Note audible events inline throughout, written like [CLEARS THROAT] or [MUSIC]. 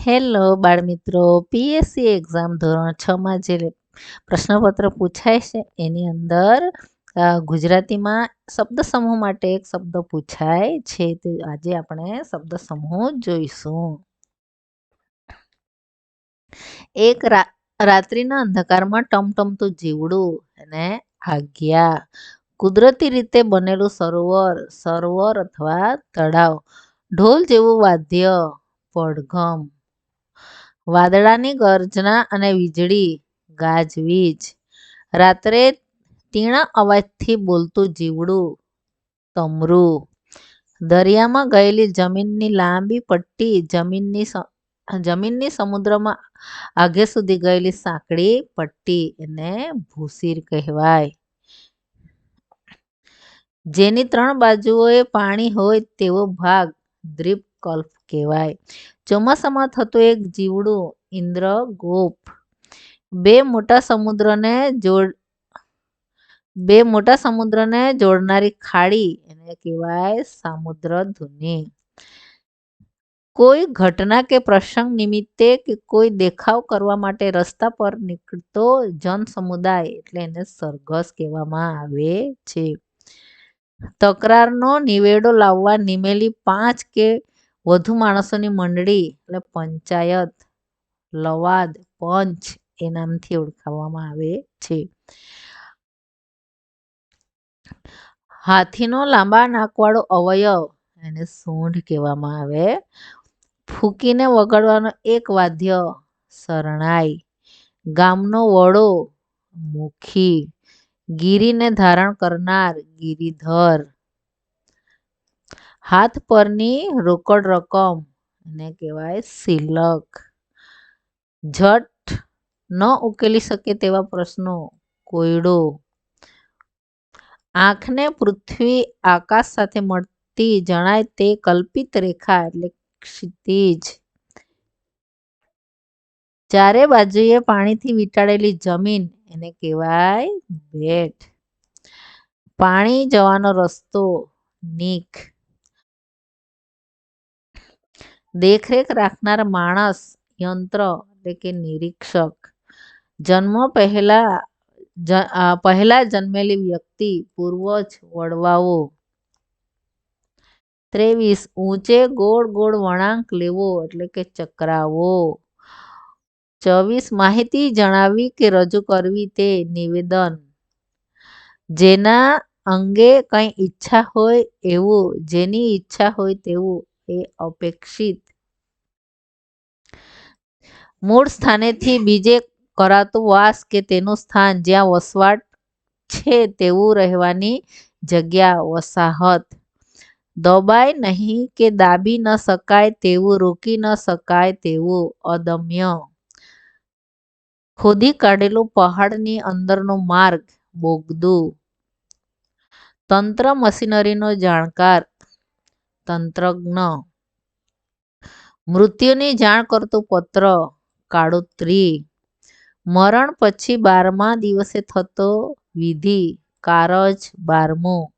Hello બાળમિત્રો PSC exam ધોરણ છમાં જે પ્રશ્નપત્ર પૂછાય છે, એની અંદર ગુજરાતીમાં શબ્દ સમૂહ માટે એક શબ્દ પૂછાય છે, તો આજે આપણે શબ્દ સમૂહ જોઈશું. એક રાત્રિના અંધકારમાં ટમટમતું જીવડું અને આજ્ઞા. કુદરતી રીતે બનેલું સરોવર સરોવર અથવા તળાવ. ઢોલ જેવું વાદ્ય, પડઘમ. વાદળાની ગર્જના અને વીજળી, ગાજવીજ. રાત્રે તીણા અવાજથી બોલતું જીવડું, તમરું. દરિયામાં ગયેલી જમીનની લાંબી પટ્ટી, જમીનની જમીનની સમુદ્રમાં આગે સુધી ગયેલી સાંકડી પટ્ટી એને ભૂસીર કહેવાય. જેની ત્રણ બાજુઓએ પાણી હોય તેવો ભાગ દ્વીપકલ્પ કહેવાય. ચોમાસામાં થતો એક જીવડું ઇન્દ્રગોપ બે મોટા સમુદ્રને જોડ, બે મોટા સમુદ્રને જોડનારી ખાડી એને કહેવાય સામુદ્ર ધુની કોઈ ઘટના કે પ્રસંગ નિમિત્તે કે કોઈ દેખાવ કરવા માટે રસ્તા પર નીકળતો જન સમુદાય એટલે એને સરઘસ કહેવામાં આવે છે. તકરારનો નિવેડો લાવવા નિમેલી પાંચ કે વધુ માણસોની મંડળી, એટલે પંચાયત, લવાદ, પંચ એ નામથી ઓળખાવવામાં આવે છે. હાથીનો લાંબા નાકવાળો અવયવ એને સૂંઢ કહેવામાં આવે. ફૂંકીને વગાડવાનો એક વાદ્ય શરણાઈ. ગામનો વડો મુખી. ગિરીને ધારણ કરનાર ગિરિધર. હાથ પરની રોકડ રકમ એને કહેવાય સિલક. ઝટ ન ઉકેલી શકે તેવા પ્રશ્નો. કોયડો. આંખને પૃથ્વી આકાશ સાથે મળતી જણાય તે કલ્પિત રેખા એટલે ક્ષિતિજ. ચારે બાજુએ પાણીથી વીંટાળેલી જમીન એને કહેવાય બેટ પાણી જવાનો રસ્તો નીક દેખરેખ રાખનાર માણસ, યંત્ર એટલે કે નિરીક્ષક. જન્મ પહેલા પહેલા જન્મેલી વ્યક્તિ પૂર્વજ વડવાઓ. ત્રેવીસ, ઊંચે ગોળ ગોળ વળાંક લેવો એટલે કે ચક્રાવો. ચોવીસ માહિતી જણાવી કે રજૂ કરવી તે નિવેદન. જેના અંગે કંઈ ઈચ્છા હોય એવું, જેની ઈચ્છા હોય તેવું. એ અપેક્ષિત. મૂળ સ્થાનેથી બીજે કરાતું વાસ કે તેનું સ્થાન જ્યાં વસવાટ છે તેવું રહેવાની જગ્યા વસાહત. દબાય નહીં કે દાબી ન શકાય તેવું, રોકી ન શકાય તેવું અદમ્ય. ખોદી કાઢેલું પહાડની અંદરનો માર્ગ, બોગદું. તંત્ર મશીનરીનો જાણકાર તંત્રજ્ઞ. મૃત્યુની જાણ કરતું પત્ર કાળોત્રી મરણ પછી બારમા દિવસે થતો વિધિ, કારજ બારમો.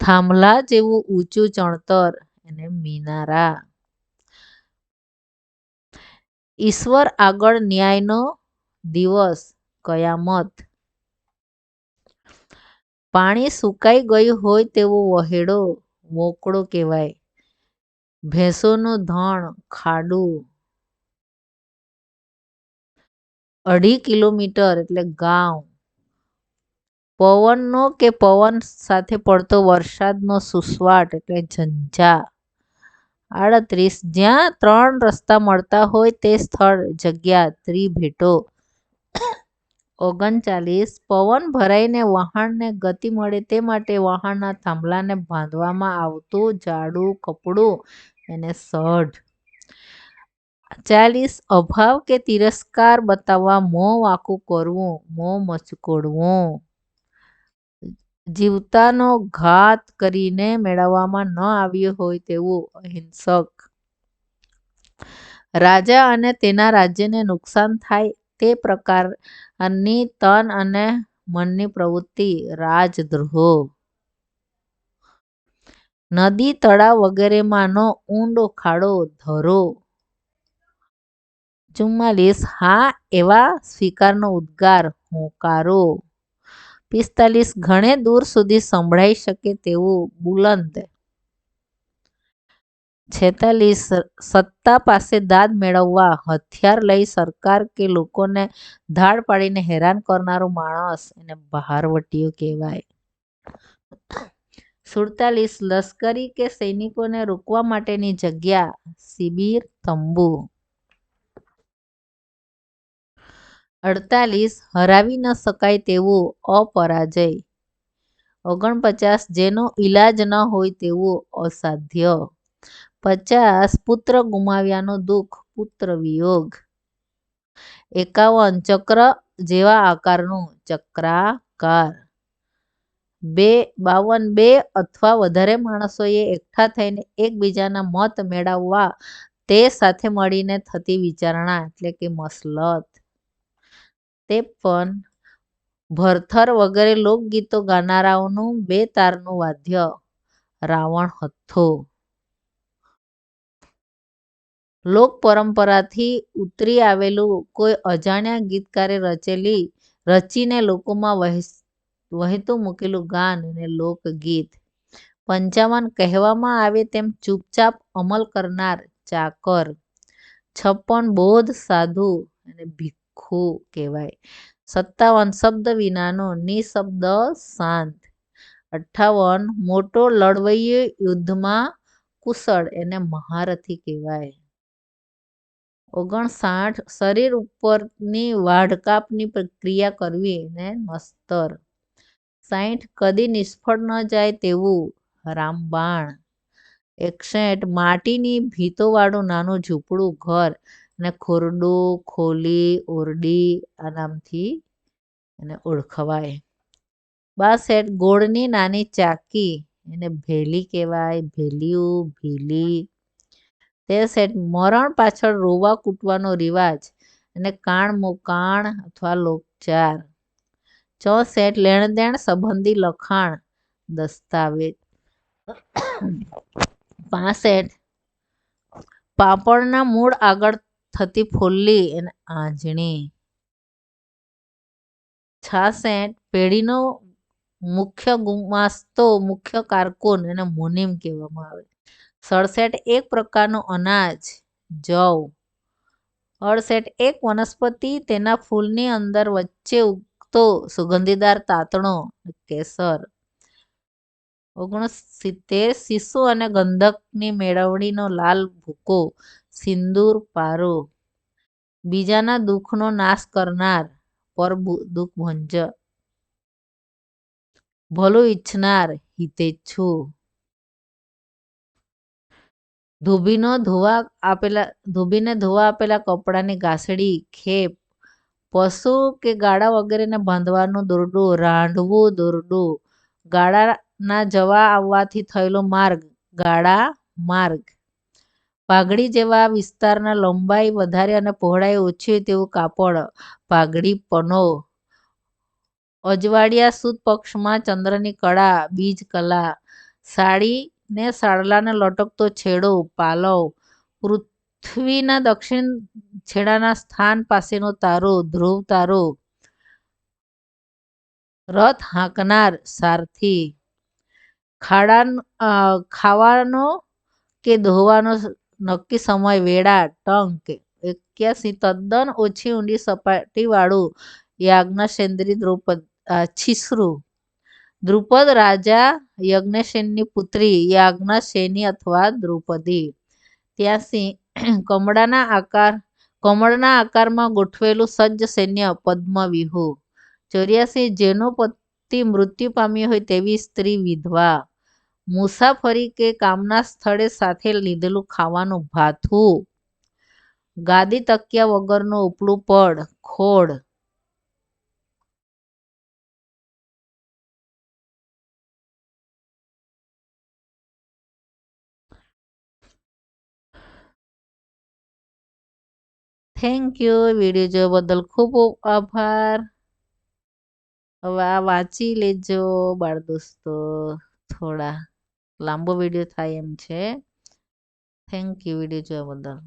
થાંભલા જેવું ઊંચું ચણતર, એને મિનારા. ઈશ્વર આગળ ન્યાયનો દિવસ, કયામત. પાણી સુકાઈ ગયું હોય તેવો વહેડો. વોકળો કહેવાય. ભેંસોનું ધણ, ખાડું. અઢી કિલોમીટર એટલે ગાંવ. પવનનો કે પવન સાથે પડતો વરસાદનો સુસવાટ એટલે ઝંઝા. આડત્રીસ, જ્યાં ત્રણ રસ્તા મળતા હોય તે સ્થળ, જગ્યા, ત્રિભેટો. ઓગણચાલીસ, પવન ભરાઈને વહાણને ગતિ મળે તે માટે વહાણના થાંભલાને બાંધવામાં આવતું જાડું કપડું એને સઢ ચાલીસ, અભાવ કે તિરસ્કાર બતાવવા મો વાકું કરવું, મો મચકોડવું. જીવતાનો ઘાત કરીને મેળવવામાં ન આવ્યો હોય તેવું અહિંસક. રાજા અને તેના રાજ્યને નુકસાન થાય તે પ્રકારની તન અને મનની પ્રવૃત્તિ રાજદ્રોહ. નદી, તળાવ વગેરેમાંનો ઊંડો ખાડો ધરો. ચુમ્માલીસ, હા, એવા સ્વીકારનો ઉદ્ગાર હોંકારો. પિસ્તાલીસ, ઘણે દૂર સુધી સંભળાઈ શકે તેવું બુલંદ છેતાલીસ સત્તા પાસે દાદ મેળવવા હથિયાર લઈ સરકાર કે લોકોને ધાડ પાડીને હેરાન કરનારો માણસ એને બહારવટીયો કહેવાય. સુડતાલીસ લશ્કરી કે સૈનિકોને રોકવા માટેની જગ્યા, શિબિર, તંબુ. અડતાલીસ, હરાવી ન શકાય તેવું અપરાજય. ઓગણપચાસ, જેનો ઈલાજ ન હોય તેવું અસાધ્ય. પચાસ પુત્ર ગુમાવ્યાનું દુઃખ, પુત્ર વિયોગ. એકાવન ચક્ર જેવા આકારનું ચક્રાકાર. બે, બાવન, બે અથવા વધારે માણસોએ એકઠા થઈને એકબીજાના મત મેળવવા તે સાથે મળીને થતી વિચારણા એટલે કે મસલત. ત્રેપન, ભરથર વગેરે લોકગીતો ગાનારાઓનું બે તારનું વાદ્ય. રાવણ હથ્થો. લોક પરંપરાથી ઉતરી આવેલું કોઈ અજાણ્યા ગીતકારે રચેલી, રચીને લોકોમાં વહેતું મૂકેલું ગાન અને લોકગીત. પંચાવન કહેવામાં આવે તેમ ચૂપચાપ અમલ કરનાર ચાકર. છપ્પન બોધ સાધુ અને ભિખ્ખુ કહેવાય. સત્તાવન શબ્દ વિનાનો નિઃશબ્દ શાંત. અઠ્ઠાવન મોટો લડવૈયો યુદ્ધમાં કુશળ એને મહારથી કહેવાય. ઓગણસાઠ શરીર ઉપરની વાઢકાપની ક્રિયા કરવી ને મસ્તર. સાઠ કદી નિષ્ફળ ન જાય તેવું રામબાણ. એકસઠ માટીની ભીતોવાળું નાનું ઝૂંપડું ઘર એને ખોરડું, ખોલી, ઓરડી આ નામથી એને ઓળખવાય. બાસઠ ગોળની નાની ચાકી એને ભેલી કહેવાય, ભેલિયું, ભીલી ત્રેસઠ મરણ પાછળ રોવા કૂટવાનો રિવાજ અને કાણ મોકાણ અથવા લોકચાર. ચોસઠ લેણદેણ સંબંધી લખાણ દસ્તાવેજ. પાસઠ પાપડના મૂળ આગળ થતી ફોલ્લી અને આંજણી. છાસઠ પેઢીનો મુખ્ય ગુમાસ્તો મુખ્ય કારકુન એને મુનિમ કહેવામાં આવે. સડસઠ એક પ્રકારનું અનાજ, જવ. અડસઠ એક વનસ્પતિ તેના ફૂલની અંદર વચ્ચે ઉગતો સુગંધીદાર તાતણો, કેસર. ઓગણસિત્તેર શિશુ અને ગંધકની મેળવણીનો લાલ ભૂકો, સિંદૂર, પારો. બીજાના દુઃખનો નાશ કરનાર, પર દુઃખ ભંજ ભલું ઈચ્છનાર, હિતેચ્છુ. ધોબીનો ધોવા આપેલા, ધોબીને ધોવા આપેલા કપડાની ઘાસડી, ખેપ, પશુ કે ગાડા વગેરેને બાંધવાનું દોરડું, રાંધવું દોરડું. ગાડાના જવા આવવાથી થયેલો માર્ગ, ગાડા માર્ગ. પાઘડી જેવા વિસ્તારના લંબાઈ વધારે અને પહોળાઈ ઓછી તેવું કાપડ, પાઘડી પનો. અજવાળિયા સુદ પક્ષમાં ચંદ્રની કળા, બીજ કલા. સાડી ને સાડલાને લટકતો છેડો, પાલવ, પૃથ્વીના દક્ષિણ છેડાના સ્થાન પાસેનો તારો, ધ્રુવ તારો, રથ હાંકનાર સારથી. ખાડા ખાવાનો કે ધોવાનો નક્કી સમય, વેળા, ટંક, એક્યાસી, તદ્દન ઓછી ઊંડી સપાટીવાળું યાજ્ઞસેન્દ્રી દ્રૌપદ છીછરું દ્રુપદ રાજા યજ્ઞસેનની પુત્રી યાજ્ઞસેની અથવા દ્રુપદી. ત્યાંસી [CLEARS THROAT] કમળાના આકાર, કમળના આકારમાં ગોઠવેલું સજ્જ સૈન્ય પદ્મવ્યૂહ ચોર્યાસી જેનો પતિ મૃત્યુ પામ્યો હોય તેવી સ્ત્રી વિધવા. મુસાફરી કે કામના સ્થળે સાથે લીધેલું ખાવાનું ભાથું. ગાદી તકિયા વગરનું ઉપલું પડ, ખોડ થેન્ક યુ વિડીયો જોવા બદલ ખૂબ આભાર હવે આ વાંચી લેજો બાળ દોસ્તો થોડા લાંબો વિડીયો થાય એમ છે થેન્ક યુ વિડીયો જોવા બદલ